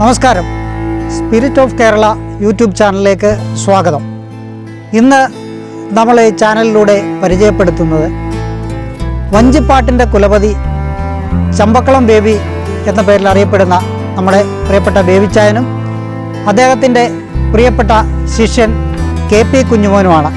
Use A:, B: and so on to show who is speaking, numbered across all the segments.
A: നമസ്കാരം. Spirit of Kerala YouTube ചാനലിലേക്ക് സ്വാഗതം. ഇന്ന് നമ്മൾ ഈ ചാനലിലൂടെ പരിചയപ്പെടുത്തുന്നത് വഞ്ചിപ്പാട്ടിന്റെ കുലപതി ചമ്പക്കളം ബേബി എന്ന പേരിൽ അറിയപ്പെടുന്ന നമ്മുടെ പ്രിയപ്പെട്ട ബേബിച്ചായനും അദ്ദേഹത്തിന്റെ പ്രിയപ്പെട്ട ശിഷ്യൻ കെ പി കുഞ്ഞുമോനുമാണ്.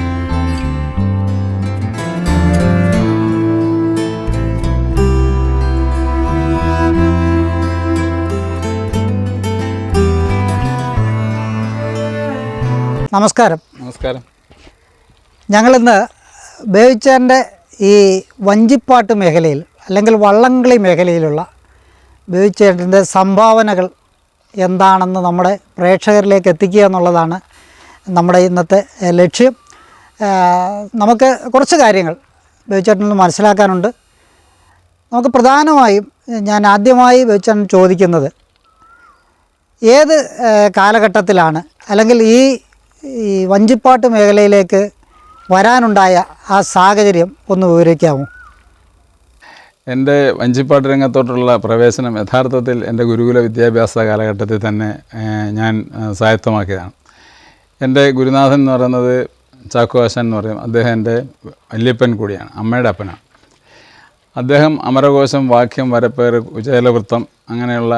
A: നമസ്കാരം.
B: നമസ്കാരം.
A: ഞങ്ങളിന്ന് ബേവിച്ചാന്റെ ഈ വഞ്ചിപ്പാട്ട് മേഖലയിൽ അല്ലെങ്കിൽ വള്ളംകളി മേഖലയിലുള്ള ബേവിച്ചേട്ടന്റെ സംഭാവനകൾ എന്താണെന്ന് നമ്മുടെ പ്രേക്ഷകരിലേക്ക് എത്തിക്കുക എന്നുള്ളതാണ് നമ്മുടെ ഇന്നത്തെ ലക്ഷ്യം. നമുക്ക് കുറച്ച് കാര്യങ്ങൾ ബേവിച്ചേട്ടൻ നിന്ന് മനസ്സിലാക്കാനുണ്ട്. നമുക്ക് പ്രധാനമായും ഞാൻ ആദ്യമായി ബേവിച്ചേട്ടൻ ചോദിക്കുന്നത് ഏത് കാലഘട്ടത്തിലാണ് അല്ലെങ്കിൽ ഈ ഈ വഞ്ചിപ്പാട്ട് മേഖലയിലേക്ക് വരാനുണ്ടായ ആ സാഹചര്യം ഒന്ന് വിവരിക്കാമോ?
B: എന്റെ വഞ്ചിപ്പാട്ട് രംഗത്തോട്ടുള്ള പ്രവേശനം യഥാർത്ഥത്തിൽ എന്റെ ഗുരുകുല വിദ്യാഭ്യാസ കാലഘട്ടത്തിൽ തന്നെ ഞാൻ സ്വായത്തമാക്കിയതാണ് എന്റെ ഗുരുനാഥൻ എന്ന് പറയുന്നത് ചാക്കുവാശൻ എന്ന് പറയും. അദ്ദേഹം എന്റെ വല്യപ്പൻ കൂടിയാണ് അമ്മയുടെ അപ്പനാണ്. അദ്ദേഹം അമരകോശം വാക്യം വരപ്പേർ കുചേലവൃത്തം അങ്ങനെയുള്ള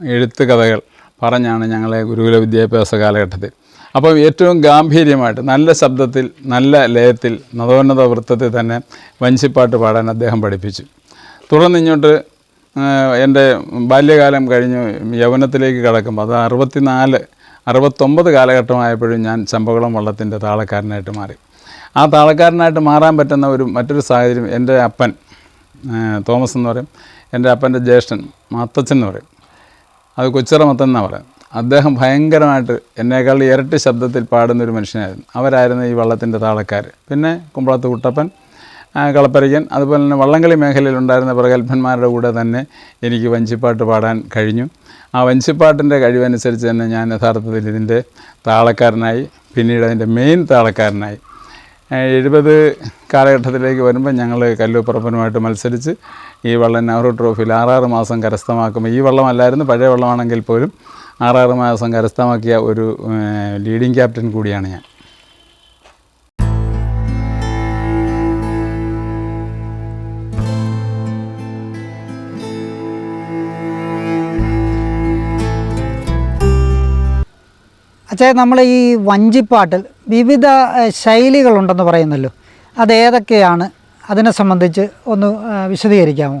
B: എഴുത്ത് കഥകൾ പറഞ്ഞാണ് ഞങ്ങളെ ഗുരുകുല വിദ്യാഭ്യാസ കാലഘട്ടത്തിൽ. അപ്പം ഏറ്റവും ഗാംഭീര്യമായിട്ട് നല്ല ശബ്ദത്തിൽ നല്ല ലയത്തിൽ നവോന്നത വൃത്തത്തിൽ തന്നെ വഞ്ചിപ്പാട്ട് പാടാൻ അദ്ദേഹം പഠിപ്പിച്ചു. തുടർന്ന് ഇങ്ങോട്ട് എന്റെ ബാല്യകാലം കഴിഞ്ഞ് യൗവനത്തിലേക്ക് കടക്കുമ്പോൾ അത് അറുപത്തിനാല് അറുപത്തൊമ്പത് കാലഘട്ടമായപ്പോഴും ഞാൻ ചമ്പകുളം വള്ളത്തിന്റെ താളക്കാരനായിട്ട് മാറി. ആ താളക്കാരനായിട്ട് മാറാൻ പറ്റുന്ന ഒരു മറ്റൊരു സാഹചര്യം എന്റെ അപ്പൻ തോമസ് എന്ന് പറയും. എന്റെ അപ്പന്റെ ജ്യേഷ്ഠൻ മാത്തച്ഛൻ എന്ന് പറയും. അത് കൊച്ചിറമത്തൻ എന്നാണ് പറയുന്നത്. അദ്ദേഹം ഭയങ്കരമായിട്ട് എന്നേക്കാൾ ഇരട്ടി ശബ്ദത്തിൽ പാടുന്ന ഒരു മനുഷ്യനായിരുന്നു. അവരായിരുന്നു ഈ വള്ളത്തിന്റെ താളക്കാർ. പിന്നെ കുമ്പളത്ത് കുട്ടപ്പൻ കളപ്പരയ്ക്കൻ അതുപോലെ തന്നെ വള്ളംകളി മേഖലയിൽ ഉണ്ടായിരുന്ന പ്രഗത്ഭന്മാരുടെ കൂടെ തന്നെ എനിക്ക് വഞ്ചിപ്പാട്ട് പാടാൻ കഴിഞ്ഞു. ആ വഞ്ചിപ്പാട്ടിന്റെ കഴിവനുസരിച്ച് തന്നെ ഞാൻ യഥാർത്ഥത്തിൽ ഇതിന്റെ താളക്കാരനായി പിന്നീട് അതിന്റെ മെയിൻ താളക്കാരനായി. എഴുപത് കാലഘട്ടത്തിലേക്ക് വരുമ്പോൾ ഞങ്ങൾ കല്ലൂപ്പറപ്പനുമായിട്ട് മത്സരിച്ച് ഈ വള്ളം നെഹ്റു ട്രോഫിയിൽ ആറാറ് മാസം കരസ്ഥമാക്കുമ്പോൾ ഈ വള്ളമല്ലായിരുന്നു പഴയ വള്ളമാണെങ്കിൽ പോലും ആറാറ് മാസം കരസ്ഥമാക്കിയ ഒരു ലീഡിംഗ് ക്യാപ്റ്റൻ കൂടിയാണ് ഞാൻ.
A: അച്ഛാ നമ്മൾ ഈ വഞ്ചിപ്പാട്ടിൽ വിവിധ ശൈലികളുണ്ടെന്ന് പറയുന്നല്ലോ. അതേതൊക്കെയാണ് അതിനെ സംബന്ധിച്ച് ഒന്ന് വിശദീകരിക്കാമോ?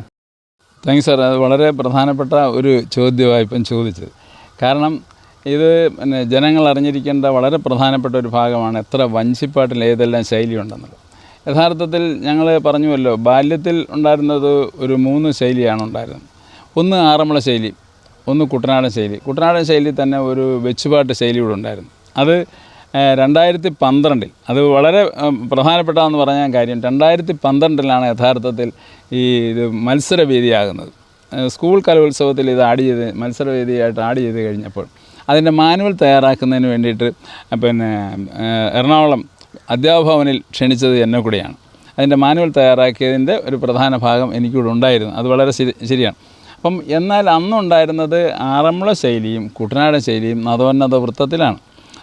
B: താങ്ക് സാർ അത് വളരെ പ്രധാനപ്പെട്ട ഒരു ചോദ്യമായി ഇപ്പം ചോദിച്ചത്. കാരണം ഇത് പിന്നെ ജനങ്ങൾ അറിഞ്ഞിരിക്കേണ്ട വളരെ പ്രധാനപ്പെട്ട ഒരു ഭാഗമാണ് എത്ര വഞ്ചിപ്പാട്ടിൽ ഏതെല്ലാം ശൈലിയുണ്ടെന്നുള്ളത്. യഥാർത്ഥത്തിൽ ഞങ്ങൾ പറഞ്ഞുവല്ലോ ബാല്യത്തിൽ ഉണ്ടായിരുന്നത് ഒരു മൂന്ന് ശൈലിയാണ് ഉണ്ടായിരുന്നത്. ഒന്ന് ആറന്മുള ശൈലി ഒന്ന് കുട്ടനാടൻ ശൈലി. കുട്ടനാടൻ ശൈലി തന്നെ ഒരു വെച്ചുപാട്ട് ശൈലി കൂടെ ഉണ്ടായിരുന്നു. അത് രണ്ടായിരത്തി പന്ത്രണ്ടിൽ അത് വളരെ പ്രധാനപ്പെട്ടതെന്ന് പറഞ്ഞ കാര്യം രണ്ടായിരത്തി പന്ത്രണ്ടിലാണ് യഥാർത്ഥത്തിൽ ഈ ഇത് മത്സരവേദിയാകുന്നത്. സ്കൂൾ കലോത്സവത്തിൽ ഇത് ആഡ് ചെയ്ത് മത്സരവേദിയായിട്ട് ആഡ് ചെയ്ത് കഴിഞ്ഞപ്പോൾ അതിന്റെ മാനുവൽ തയ്യാറാക്കുന്നതിന് വേണ്ടിയിട്ട് പിന്നെ എറണാകുളം അധ്യാപഭവനിൽ ക്ഷണിച്ചത് എന്നെ കൂടെയാണ്. അതിന്റെ മാനുവൽ തയ്യാറാക്കിയതിന്റെ ഒരു പ്രധാന ഭാഗം എനിക്കിവിടെ ഉണ്ടായിരുന്നു. അത് വളരെ ശരി ശരിയാണ്. അപ്പം എന്നാൽ അന്നുണ്ടായിരുന്നത് ആറന്മുള ശൈലിയും കുട്ടനാടൻ ശൈലിയും നവോന്നത വൃത്തത്തിലാണ്.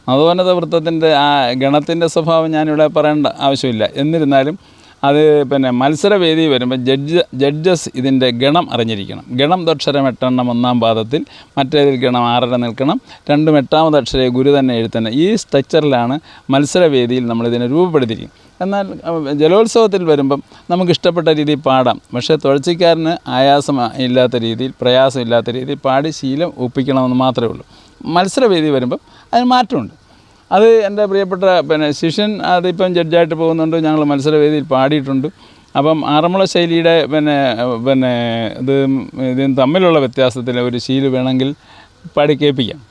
B: നവോന്നത വൃത്തത്തിന്റെ ആ ഗണത്തിന്റെ സ്വഭാവം ഞാനിവിടെ പറയേണ്ട ആവശ്യമില്ല. എന്നിരുന്നാലും അത് പിന്നെ മത്സരവേദി വരുമ്പോൾ ജഡ്ജ് ജഡ്ജസ് ഇതിന്റെ ഗണം അറിഞ്ഞിരിക്കണം. ഗണം ദക്ഷരം എട്ടെണ്ണം ഒന്നാം പാദത്തിൽ മറ്റേതിൽ ഗണം ആറര നിൽക്കണം. രണ്ടും എട്ടാമത് അക്ഷരെ ഗുരു തന്നെ എഴുത്തന്നെ. ഈ സ്ട്രക്ചറിലാണ് മത്സരവേദിയിൽ നമ്മളിതിനെ രൂപപ്പെടുത്തിയിരിക്കും എന്നാൽ ജലോത്സവത്തിൽ വരുമ്പം നമുക്ക് ഇഷ്ടപ്പെട്ട രീതിയിൽ പാടാം. പക്ഷേ തുഴച്ചിക്കാരന് ആയാസം ഇല്ലാത്ത രീതിയിൽ പ്രയാസം ഇല്ലാത്ത രീതിയിൽ പാടി ശീലം ഒപ്പിക്കണമെന്ന് മാത്രമേ ഉള്ളൂ. മത്സരവേദി വരുമ്പം അതിന് മാറ്റമുണ്ട്. അത് എന്റെ പ്രിയപ്പെട്ട പിന്നെ ശിഷ്യൻ അതിപ്പം ജഡ്ജായിട്ട് പോകുന്നുണ്ട്. ഞങ്ങൾ മത്സരവേദിയിൽ പാടിയിട്ടുണ്ട്. അപ്പം ആറന്മുള ശൈലിയുടെ പിന്നെ പിന്നെ ഇത് ഇതിന് തമ്മിലുള്ള വ്യത്യാസത്തിൽ ഒരു ശീൽ വേണമെങ്കിൽ പാടി കേൾപ്പിക്കാം.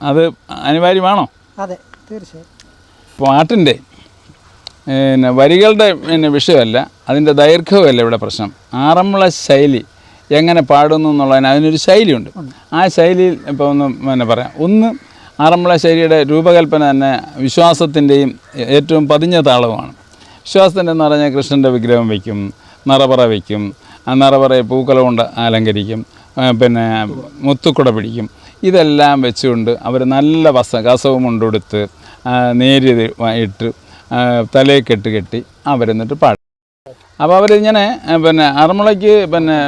B: അത് അനിവാര്യമാണോ?
A: അതെ തീർച്ചയായും.
B: പാട്ടിന്റെ പിന്നെ വരികളുടെ പിന്നെ വിഷയമല്ല അതിന്റെ ദൈർഘ്യവുമല്ല ഇവിടെ പ്രശ്നം. ആറന്മുള ശൈലി എങ്ങനെ പാടുന്നു എന്നുള്ളതിന് അതിനൊരു ശൈലിയുണ്ട്. ആ ശൈലിയിൽ ഇപ്പോൾ ഒന്ന് പിന്നെ പറയാം. ഒന്ന് ആറന്മുള ശൈലിയുടെ രൂപകൽപ്പന തന്നെ വിശ്വാസത്തിന്റെയും ഏറ്റവും പതിഞ്ഞ താളവുമാണ്. വിശ്വാസത്തിന്റെ എന്ന് പറഞ്ഞാൽ കൃഷ്ണന്റെ വിഗ്രഹം വയ്ക്കും നിറപറ വയ്ക്കും ആ നിറപറയെ പൂക്കള കൊണ്ട് അലങ്കരിക്കും പിന്നെ മുത്തുക്കുട പിടിക്കും. ഇതെല്ലാം വെച്ചുകൊണ്ട് അവർ നല്ല വസ കസവും കൊണ്ടുകൊടുത്ത് നേരി ഇട്ട് തലയെ കെട്ട് കെട്ടി അവരെന്നിട്ട് പാടും. അപ്പോൾ അവരിങ്ങനെ പിന്നെ അറമുളയ്ക്ക് പിന്നെ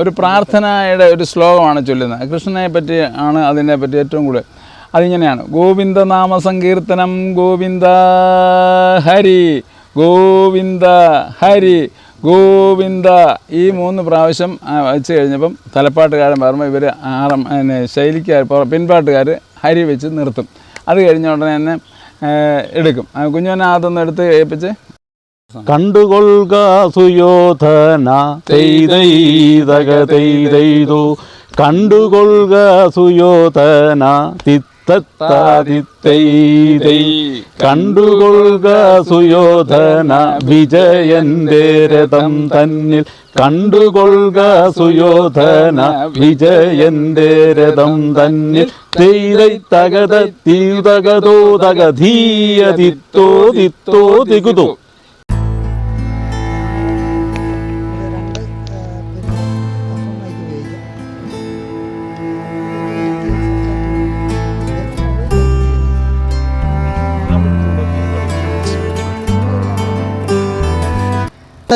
B: ഒരു പ്രാർത്ഥനയുടെ ഒരു ശ്ലോകമാണ് ചൊല്ലുന്നത്. കൃഷ്ണനെ പറ്റി ആണ് അതിനെ പറ്റി ഏറ്റവും കൂടുതൽ അതിങ്ങനെയാണ്. ഗോവിന്ദ നാമ സങ്കീർത്തനം ഗോവിന്ദ ഹരി ഗോവിന്ദ ഹരി ഗോവിന്ദ. ഈ മൂന്ന് പ്രാവശ്യം വെച്ച് കഴിഞ്ഞപ്പം തലപ്പാട്ടുകാരൻ പറയുമ്പോൾ ഇവർ ആറം പിന്നെ ശൈലിക്കാർ പിൻപാട്ടുകാർ ഹരി വെച്ച് നിർത്തും. അത് കഴിഞ്ഞ ഉടനെ തന്നെ എടുക്കും. കുഞ്ഞുവനെ അതൊന്ന് എടുത്ത് ഏൽപ്പിച്ച്.
C: കണ്ടുകൊള്ളുക സുയോധന കണ്ടുകൊള്ളുക സുയോധന തിത്തത്താതിത്തൈതൈ കണ്ടുകൊള്ളുക സുയോധന വിജയന്റെ രഥം തന്നിൽ. കണ്ടുകൊള്ളുക സുയോധന വിജയന്റെ രഥം തന്നിൽ. തെയ്തൈ തകത തീതകതോ തകധീയതിത്തോ ദിത്തോ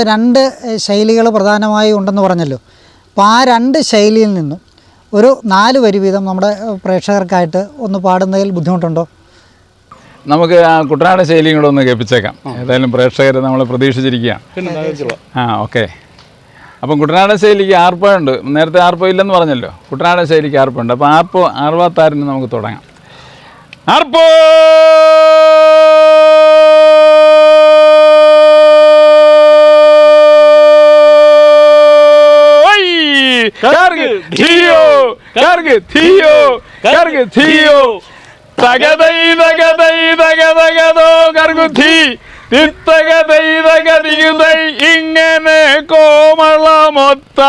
A: രണ്ട് ശൈലികൾ പ്രധാനമായി ഉണ്ടെന്ന് പറഞ്ഞല്ലോ. അപ്പോൾ ആ രണ്ട് ശൈലിയിൽ നിന്നും ഒരു നാല് വരി വീതം നമ്മുടെ പ്രേക്ഷകർക്കായിട്ട് ഒന്ന് പാടുന്നതിൽ ബുദ്ധിമുട്ടുണ്ടോ?
B: നമുക്ക് ആ കുട്ടനാട് ശൈലിയും കൂടെ ഒന്ന് കേൾപ്പിച്ചേക്കാം. ഏതായാലും പ്രേക്ഷകർ നമ്മൾ പ്രതീക്ഷിച്ചിരിക്കുകയാണ്. ആ ഓക്കെ. അപ്പം കുട്ടനാട് ശൈലിക്ക് ആർപ്പുണ്ട്. നേരത്തെ ആർപ്പ ഇല്ലെന്ന് പറഞ്ഞല്ലോ. കുട്ടനാട് ശൈലിക്ക് ആർപ്പുണ്ട്. അപ്പോൾ ആർപ്പോ അറുപത്താറിന് നമുക്ക് തുടങ്ങാം. ആർപ്പോ! കർഗ് ധിയോ കർഗ് ധിയോ തകതൈ തകതൈ തകതകതോ തിത്തകതൈ തകതികുതൈ ഇങ്ങനെ കോമളമൊത്ത.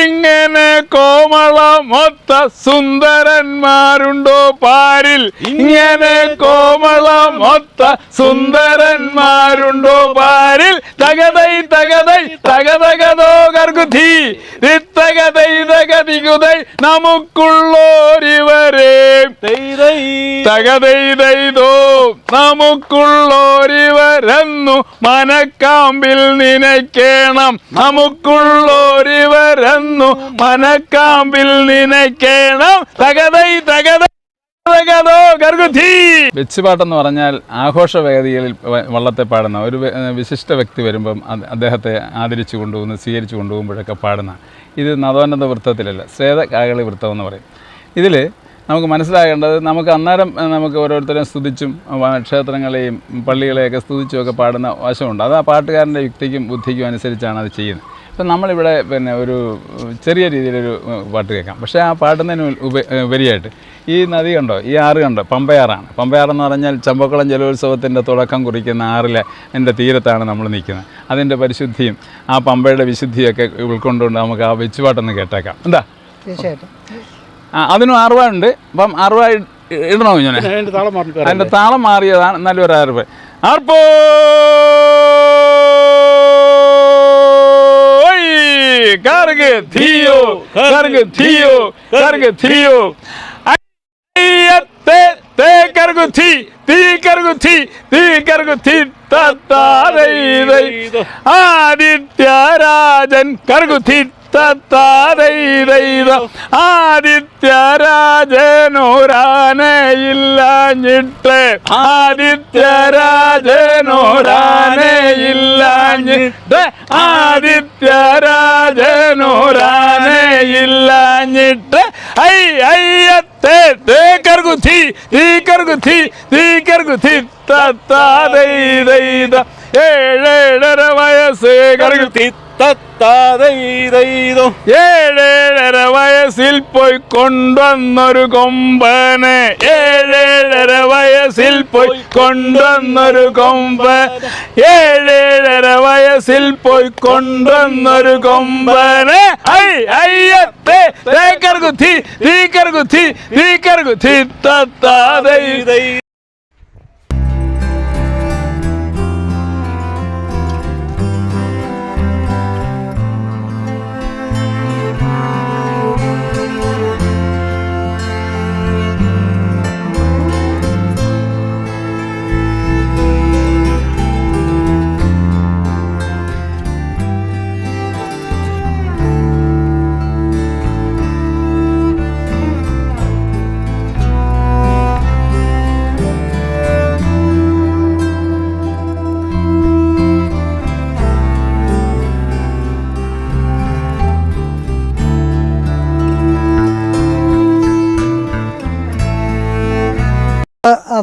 B: ഇങ്ങനെ കോമളമൊത്ത സുന്ദരന്മാരുണ്ടോ പാരിൽ? ഇങ്ങനെ കോമളമൊത്ത സുന്ദരന്മാരുണ്ടോ പാരിൽ? തകതൈ തകതൈ തകതകതോ കർഗുധി തിത്തകതൈ തകതികുതൈ നമുക്കുള്ളോരിവരെ. തകതൈതൈതോ നമുക്കുള്ളോരിവരെന്നു മനക്കാമ്പിൽ നിനയ്ക്കേണം. നമുക്കുള്ളോരിവരെന്നു മനക്കാമ്പിൽ നിനയ്ക്കേണം. തകതൈ തകതൈ തകതോ ഗർഗുധി വെച്ചുപാട്ടെന്ന് പറഞ്ഞാൽ ആഘോഷ വേദികളിൽ വള്ളത്തെ പാടുന്ന ഒരു വിശിഷ്ട വ്യക്തി വരുമ്പം അദ്ദേഹത്തെ ആദരിച്ചു കൊണ്ടുപോകുന്ന സ്വീകരിച്ചു കൊണ്ടുപോകുമ്പോഴൊക്കെ പാടുന്ന. ഇത് നവോന്നത വൃത്തത്തിലല്ല ശ്വേത കാകളി വൃത്തം എന്ന് പറയും. ഇതിൽ നമുക്ക് മനസ്സിലാകേണ്ടത് നമുക്ക് അന്നേരം നമുക്ക് ഓരോരുത്തരെയും സ്തുതിച്ചും ക്ഷേത്രങ്ങളെയും പള്ളികളെയൊക്കെ സ്തുതിച്ചും ഒക്കെ പാടുന്ന വശമുണ്ട്. അത് ആ പാട്ടുകാരന്റെ യുക്തിക്കും ബുദ്ധിക്കും അനുസരിച്ചാണ് അത് ചെയ്യുന്നത്. ഇപ്പം നമ്മളിവിടെ പിന്നെ ഒരു ചെറിയ രീതിയിലൊരു പാട്ട് കേൾക്കാം. പക്ഷേ ആ പാടുന്നതിന് ഉപ ഉപരിയായിട്ട് ഈ നദി കണ്ടോ? ഈ ആറ് കണ്ടോ? പമ്പയാറാണ്. പമ്പയാറെന്ന് പറഞ്ഞാൽ ചമ്പക്കുളം ജലോത്സവത്തിന്റെ തുടക്കം കുറിക്കുന്ന ആറിലെ എന്റെ തീരത്താണ് നമ്മൾ നിൽക്കുന്നത്. അതിന്റെ പരിശുദ്ധിയും ആ പമ്പയുടെ വിശുദ്ധിയൊക്കെ ഉൾക്കൊണ്ടുകൊണ്ട് നമുക്ക് ആ വെച്ചുപാട്ടൊന്ന് കേട്ടേക്കാം. എന്താ?
A: തീർച്ചയായിട്ടും.
B: ആ രൂപ ഉണ്ട്. അപ്പം അറുപ ഇടണോ ഞാൻ അതിന്റെ താളം മാറിയതാണ്. നല്ലൊരു അറുപ ആർപ്പോ കറുക് ധിയോ കറുക് ധിയോ കറുക് തേ കറുകു ധി തീ കറുകു ധി തീ കറുകു ധി തത്താരൈതൈ ആദിത്യരാജൻ കറുകു തത്താരൈതൈത ആദിത്യരാജനോരാനയില്ലാഞ്ഞിട്ട് ആദിത്യരാജനോരാനയില്ലാഞ്ഞിട്ട് ആദിത്യരാജനോരാനയില്ലാഞ്ഞിട്ട് ഐ അയ്യത്തെ തേക്കർ കുത്തി തീക്കർ കുത്തി തീക്കർ കുത്തി തത്താതൈതൈത ഏഴേഴര വയസ്സ് കർഗുധി ഏഴേഴര വയസ്സിൽ പോയി കൊണ്ടുവന്നൊരു കൊമ്പനെ. ഏഴേഴര വയസ്സിൽ പോയി കൊണ്ടുവന്നൊരു കൊമ്പ. ഏഴേഴര വയസ്സിൽ പോയി കൊണ്ടുവന്നൊരു കൊമ്പനെ. ഐ അയ്യത്തെ കുത്തി തീക്കർ കുത്തി തീക്കർ കുത്തി തത്താതൈ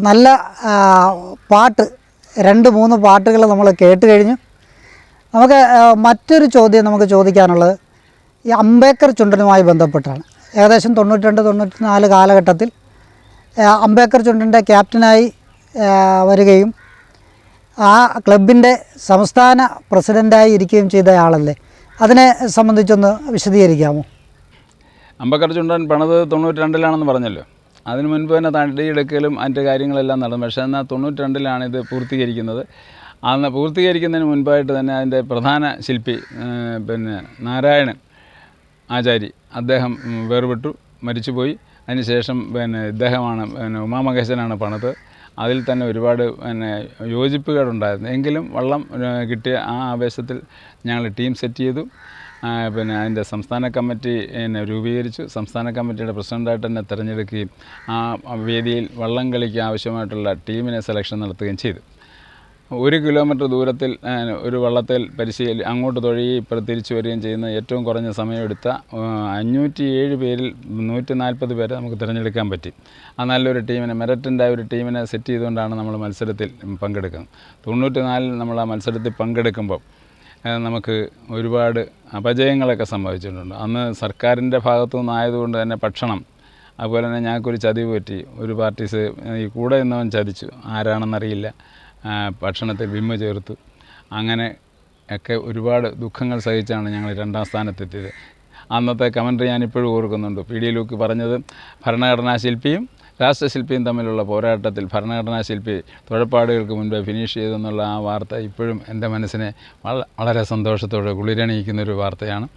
A: നല്ല പാട്ട് രണ്ട് മൂന്ന് പാട്ടുകൾ നമ്മൾ കേട്ട് കഴിഞ്ഞു. നമുക്ക് മറ്റൊരു ചോദ്യം നമുക്ക് ചോദിക്കാനുള്ളത് ഈ അംബേദ്കർ ചുണ്ടനുമായി ബന്ധപ്പെട്ടാണ്. ഏകദേശം തൊണ്ണൂറ്റി രണ്ട് തൊണ്ണൂറ്റി നാല് കാലഘട്ടത്തിൽ അംബേദ്കർ ചുണ്ടന്റെ ക്യാപ്റ്റനായി വരികയും ആ ക്ലബിന്റെ സംസ്ഥാന പ്രസിഡന്റായി ഇരിക്കുകയും ചെയ്ത ആളല്ലേ അതിനെ സംബന്ധിച്ചൊന്ന് വിശദീകരിക്കാമോ?
B: അംബേദ്കർ ചുണ്ടൻ പണിത് തൊണ്ണൂറ്റി രണ്ടിലാണെന്ന് പറഞ്ഞല്ലോ. അതിന് മുൻപ് തന്നെ തടിയെടുക്കലും അതിന്റെ കാര്യങ്ങളെല്ലാം നടന്നു. പക്ഷേ എന്നാൽ തൊണ്ണൂറ്റി രണ്ടിലാണ് ഇത് പൂർത്തീകരിക്കുന്നത്. അന്ന് പൂർത്തീകരിക്കുന്നതിന് മുൻപായിട്ട് തന്നെ അതിന്റെ പ്രധാന ശില്പി പിന്നെ നാരായണൻ ആചാരി അദ്ദേഹം വേർപെട്ടു മരിച്ചുപോയി. അതിനുശേഷം പിന്നെ ഇദ്ദേഹമാണ് പിന്നെ ഉമാമഹേശനാണ് പണത്. അതിൽ തന്നെ ഒരുപാട് പിന്നെ യോജിപ്പുകളുണ്ടായിരുന്നു. എങ്കിലും വള്ളം കിട്ടിയ ആ ആവേശത്തിൽ ഞങ്ങൾ ടീം സെറ്റ് ചെയ്തു. പിന്നെ അതിന്റെ സംസ്ഥാന കമ്മിറ്റി എന്നെ രൂപീകരിച്ചു. സംസ്ഥാന കമ്മിറ്റിയുടെ പ്രസിഡന്റായിട്ട് തന്നെ തിരഞ്ഞെടുക്കുകയും ആ വേദിയിൽ വള്ളം കളിക്ക് ആവശ്യമായിട്ടുള്ള ടീമിനെ സെലക്ഷൻ നടത്തുകയും ചെയ്തു. ഒരു കിലോമീറ്റർ ദൂരത്തിൽ ഒരു വള്ളത്തിൽ പരിശീലി അങ്ങോട്ട് തൊഴുകി ഇപ്പോൾ തിരിച്ചു വരികയും ചെയ്യുന്ന ഏറ്റവും കുറഞ്ഞ സമയമെടുത്ത അഞ്ഞൂറ്റി ഏഴ് പേരിൽ നൂറ്റി നാൽപ്പത് പേരെ നമുക്ക് തിരഞ്ഞെടുക്കാൻ പറ്റി. ആ നല്ലൊരു ടീമിനെ മെറിറ്റിന്റെ ഒരു ടീമിനെ സെറ്റ് ചെയ്തുകൊണ്ടാണ് നമ്മൾ മത്സരത്തിൽ പങ്കെടുക്കുന്നത്. തൊണ്ണൂറ്റി നാലിൽ നമ്മൾ ആ മത്സരത്തിൽ പങ്കെടുക്കുമ്പോൾ നമുക്ക് ഒരുപാട് അപജയങ്ങളൊക്കെ സംഭവിച്ചിട്ടുണ്ട്. അന്ന് സർക്കാരിന്റെ ഭാഗത്തു നിന്നായതുകൊണ്ട് തന്നെ ഭക്ഷണം അതുപോലെ തന്നെ ഞങ്ങൾക്കൊരു ചതിവ് പറ്റി. ഒരു പാർട്ടീസ് ഈ കൂടെ നിന്നവൻ ചതിച്ചു. ആരാണെന്നറിയില്ല. ഭക്ഷണത്തിൽ വിമ്മ ചേർത്തു. അങ്ങനെ ഒക്കെ ഒരുപാട് ദുഃഖങ്ങൾ സഹിച്ചാണ് ഞങ്ങൾ രണ്ടാം സ്ഥാനത്തെത്തിയത്. അന്നത്തെ കമൻട്രി ഞാനിപ്പോഴും ഓർക്കുന്നുണ്ട്. പി ഡി ലൂക്ക് പറഞ്ഞത് ഭരണഘടനാ ശില്പിയും രാഷ്ട്രശില്പിയും തമ്മിലുള്ള പോരാട്ടത്തിൽ ഭരണഘടനാ ശില്പി തുഴപ്പാടുകൾക്ക് മുൻപേ ഫിനിഷ് ചെയ്തെന്നുള്ള ആ വാർത്ത ഇപ്പോഴും എന്റെ മനസ്സിനെ വളരെ സന്തോഷത്തോടെ കുളിരണിയിക്കുന്ന ഒരു വാർത്തയാണ്.